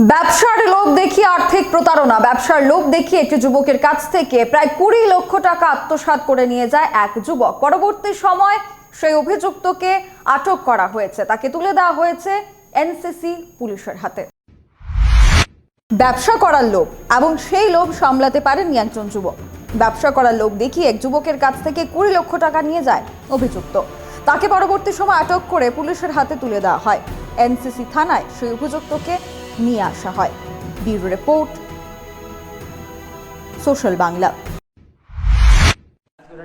ব্যবসার লোভ দেখিয়ে আর্থিক প্রতারণা। ব্যবসার লোভ দেখিয়ে একটি যুবকের কাছ থেকে। প্রায় কুড়ি লক্ষ টাকা আত্মসাৎ করে নিয়ে যায় এক যুবক। পরবর্তী সময় সেই অভিযুক্তকে আটক করা হয়েছে। তাকে তুলে দেওয়া হয়েছে এনসিসি পুলিশের হাতে। ব্যবসা করার লোভ, এবং সেই লোভ সামলাতে পারেননি একজন যুবক। ব্যবসা করার লোভ দেখিয়ে এক যুবকের কাছ থেকে কুড়ি লক্ষ টাকা নিয়ে যায় অভিযুক্ত। তাকে পরবর্তী সময় আটক করে পুলিশের হাতে তুলে দেওয়া হয়। এনসিসি থানায় সেই অভিযুক্তকে নিয়ে আসা হয়। Bureau report, social Bangla.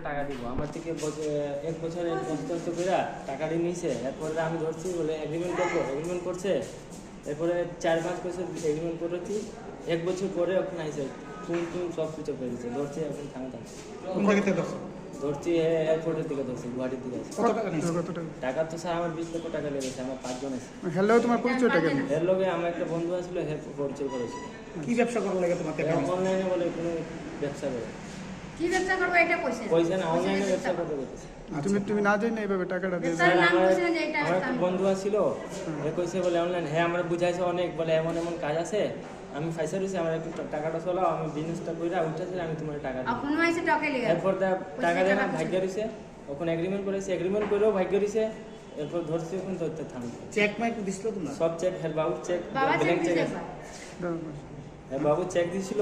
টাকা দিব। আমার থেকে এক বছরের করে দিয়ে নিয়েছে এরপরে আমি ধরছি, বলে এগ্রিমেন্ট করব। এগ্রিমেন্ট করছে, এরপরে চার পাঁচ বছর এগ্রিমেন্ট করেছি। এক বছর পরে ওখানে আইসে সব কিছু ধরছি এখন থামে থাকছে কোন জায়গা থেকে ধরছো? ধরছি এয়ারপোর্টের দিকে ধরছি গুয়াহাটির দিকে আছে। কত টাকা নিয়েছো? টাকা? তো স্যার আমার বিশ লক্ষ টাকা লেগেছে আমার পাঁচজন আছে। হ্যালো তোমার পরিচয়টা কেন এর লগে আমার একটা বন্ধু আসলো হের পরিচয় করেছিল কি ব্যবসা লাগে নিয়েছো? অনলাইনে বলে কোনো ব্যবসা করে। কি ব্যবসা করব এটা কইছে? পয়সা না অনলাইনে ব্যবসা করতে গেছে তুমি তুমি না যাই এইভাবে টাকাটা দিয়ে স্যার, স্যার, নাম আমার বলছিলেন এটা আমার বন্ধু আছিল এ কইছে বলে অনলাইন হ্যাঁ আমরা বুঝাইছে অনেক বলে এমন এমন কাজ আছে আমি ফাইসা রয়েছি আমার একটু টাকাটা চলাও আমি বিজনেসটা কইরা উঠতেছি আমি তোমার টাকা দিই এখনও আইছে টকে লিগা এরপর দা টাকা দেন ভাগ্য রয়েছে ওখানে এগ্রিমেন্ট করেছে এগ্রিমেন্ট করেও ভাগ্য রয়েছে এরপর ধরছি ওখানে ধরতে থামি চেক মাইক দিছিল তোমরা? সব চেক হ্যাঁ বাবু চেক বাবা চেক ব্ল্যাঙ্ক চেক। হ্যাঁ বাবু চেক দিছিল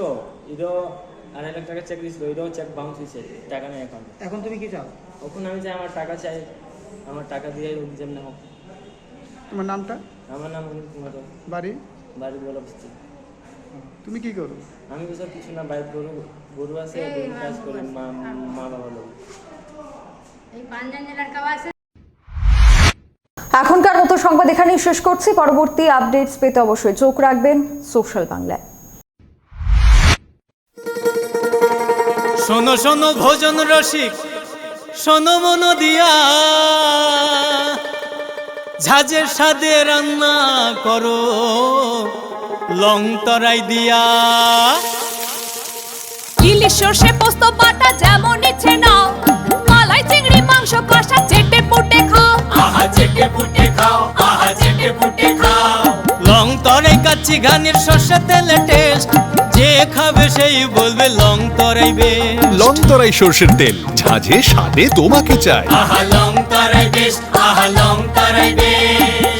এরও আড়াই লাখ টাকা চেক দিছিল এরও চেক বাউন্স হয়েছে টাকা নেই এখন। এখন তুমি কি চাও? ওখানে আমি চাই আমার টাকা চাই আমার টাকা দিয়ে যেমন হোক। তোমার নামটা? আমার নাম অনিল কুমার। বাড়ি? বাড়ি বলা বসছি তুমি কি করো? আমি তো সব কিছু না বাইরে গরু গরু আছে এই গরু কাজ করি মা মা বাবা লোক। এই পাঞ্জান জেলার কাবা আছে। এখনকার মতো সংবাদ এখানেই শেষ করছি। পরবর্তী আপডেটস পেতে অবশ্যই চোখ রাখবেন সোশ্যাল বাংলায়। শোনো শোনো ভোজন রসিক শোনো মন দিয়া। ঝাঁঝের সাদে রান্না করো। লং তরাই দিয়া। ইলিশ সর্ষে পোস্ত বাটা যেমন ইচ্ছে নাও। মালাই চিংড়ি মাংস কষা চেটে পুটে খাও। আহা চেটে পুটে খাও আহা চেটে পুটে খাও। লং তরাই কাচ্চি ঘানির সর্ষে তেলে টেস্ট যে খাবে সেই বলবে লং তরাই তরাইবে লং তরাই সর্ষের তেল ঝাঁঝে স্বাদে তোমাকে চাই। আহা লং তরাই বেশ আহা লং তরাই বেশ